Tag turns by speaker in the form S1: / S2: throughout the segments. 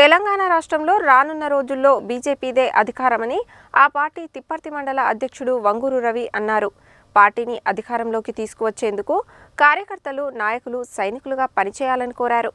S1: తెలంగాణ రాష్ట్రంలో రానున్న రోజుల్లో బీజేపీదే అధికారమని ఆ పార్టీ తిప్పర్తి మండల అధ్యక్షుడు వంగూరు రవి అన్నారు. పార్టీని అధికారంలోకి తీసుకువచ్చేందుకు కార్యకర్తలు నాయకులు సైనికులుగా పనిచేయాలని కోరారు.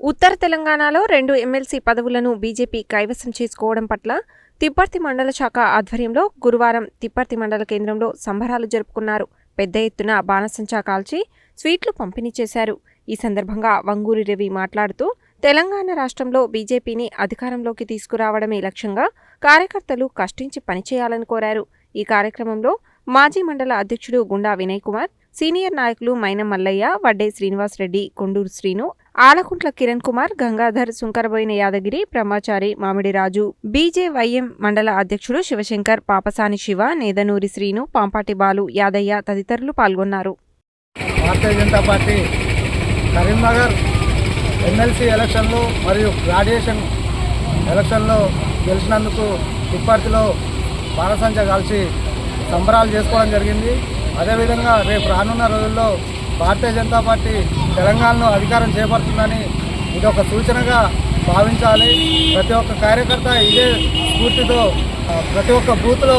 S1: ఉత్తర తెలంగాణలో రెండు ఎమ్మెల్సీ పదవులను బీజేపీ కైవసం చేసుకోవడం పట్ల తిప్పర్తి మండల శాఖ ఆధ్వర్యంలో గురువారం తిప్పర్తి మండల కేంద్రంలో సంబరాలు జరుపుకున్నారు. పెద్ద ఎత్తున బాణసంచా కాల్చి స్వీట్లు పంపిణీ చేశారు. ఈ సందర్భంగా వంగూరి రవి మాట్లాడుతూ తెలంగాణ రాష్ట్రంలో బీజేపీని అధికారంలోకి తీసుకురావడమే లక్ష్యంగా కార్యకర్తలు కష్టించి పనిచేయాలని కోరారు. ఈ కార్యక్రమంలో మాజీ మండల అధ్యక్షుడు గుండా వినయ్ కుమార్ సీనియర్ నాయకులు మైన మల్లయ్య వడ్డే శ్రీనివాస్ రెడ్డి కొండూరు శ్రీను ఆలకుంట్ల కిరణ్ కుమార్ గంగాధర్ సుంకరబోయిన యాదగిరి బ్రహ్మచారి మామిడి రాజు బీజేవైఎం మండల అధ్యక్షుడు శివశంకర్ పాపసాని శివ నేదనూరి శ్రీను పాంపాటి బాలు యాదయ్య తదితరులు పాల్గొన్నారు.
S2: భారతీయ జనతా పార్టీ కరీంనగర్ ఎమ్మెల్సీ ఎలక్షన్లు మరియు గ్రాడ్యుయేషన్ ఎలక్షన్లో గెలిచినందుకు ఇప్పటిలో బాణసంచ కలిసి సంబరాలు చేసుకోవడం జరిగింది. అదేవిధంగా రేపు రానున్న రోజుల్లో భారతీయ జనతా పార్టీ తెలంగాణలో అధికారం చేపడుతుందని ఇది ఒక సూచనగా భావించాలి. ప్రతి ఒక్క కార్యకర్త ఇదే స్ఫూర్తితో ప్రతి ఒక్క బూత్లో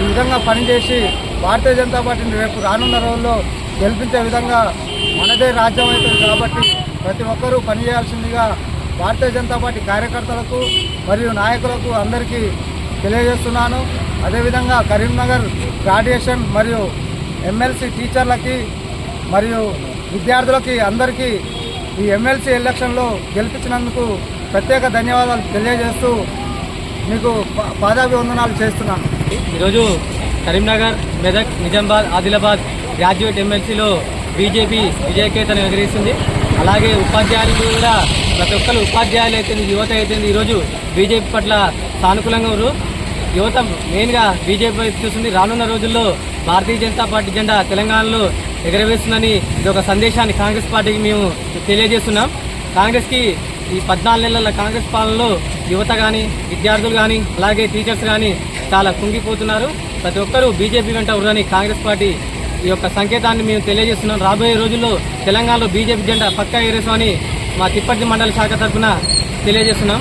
S2: ఈ విధంగా పనిచేసి భారతీయ జనతా పార్టీని రేపు రానున్న రోజుల్లో గెలిపించే విధంగా మనదే రాజ్యం అవుతుంది కాబట్టి ప్రతి ఒక్కరూ పనిచేయాల్సిందిగా భారతీయ జనతా పార్టీ కార్యకర్తలకు మరియు నాయకులకు అందరికీ తెలియజేస్తున్నాను. అదేవిధంగా కరీంనగర్ గ్రాడ్యుయేషన్ మరియు ఎమ్మెల్సీ టీచర్లకి మరియు విద్యార్థులకి అందరికీ ఈ ఎమ్మెల్సీ ఎలక్షన్లో గెలిపించినందుకు ప్రత్యేక ధన్యవాదాలు తెలియజేస్తూ మీకు పాదాభివందనాలు చేస్తున్నాను.
S3: ఈరోజు కరీంనగర్ మెదక్ నిజామాబాద్ ఆదిలాబాద్ గ్రాడ్యుయేట్ ఎమ్మెల్సీలో బీజేపీ విజయకేతను ఎగరేస్తుంది అలాగే ఉపాధ్యాయులు కూడా ప్రతి ఒక్కరు ఉపాధ్యాయులు అయితే యువత అయితే ఈరోజు బీజేపీ పట్ల సానుకూలంగా ఉన్నారు. యువత మెయిన్గా బీజేపీ వైపు చూస్తుంది. రానున్న రోజుల్లో భారతీయ జనతా పార్టీ జెండా తెలంగాణలో ఎగరవేస్తుందని ఇది ఒక సందేశాన్ని కాంగ్రెస్ పార్టీకి మేము తెలియజేస్తున్నాం. కాంగ్రెస్కి ఈ పద్నాలుగు నెలల కాంగ్రెస్ పాలనలో యువత కానీ విద్యార్థులు కానీ అలాగే టీచర్స్ కానీ చాలా కుంగిపోతున్నారు. ప్రతి ఒక్కరూ బీజేపీ వెంట ఉర్రని కాంగ్రెస్ పార్టీ ఈ యొక్క సంకేతాన్ని మేము తెలియజేస్తున్నాం. రాబోయే రోజుల్లో తెలంగాణలో బీజేపీ జెండా పక్కా ఎగరేసామని మా తిప్పటి మండల శాఖ తరఫున తెలియజేస్తున్నాం.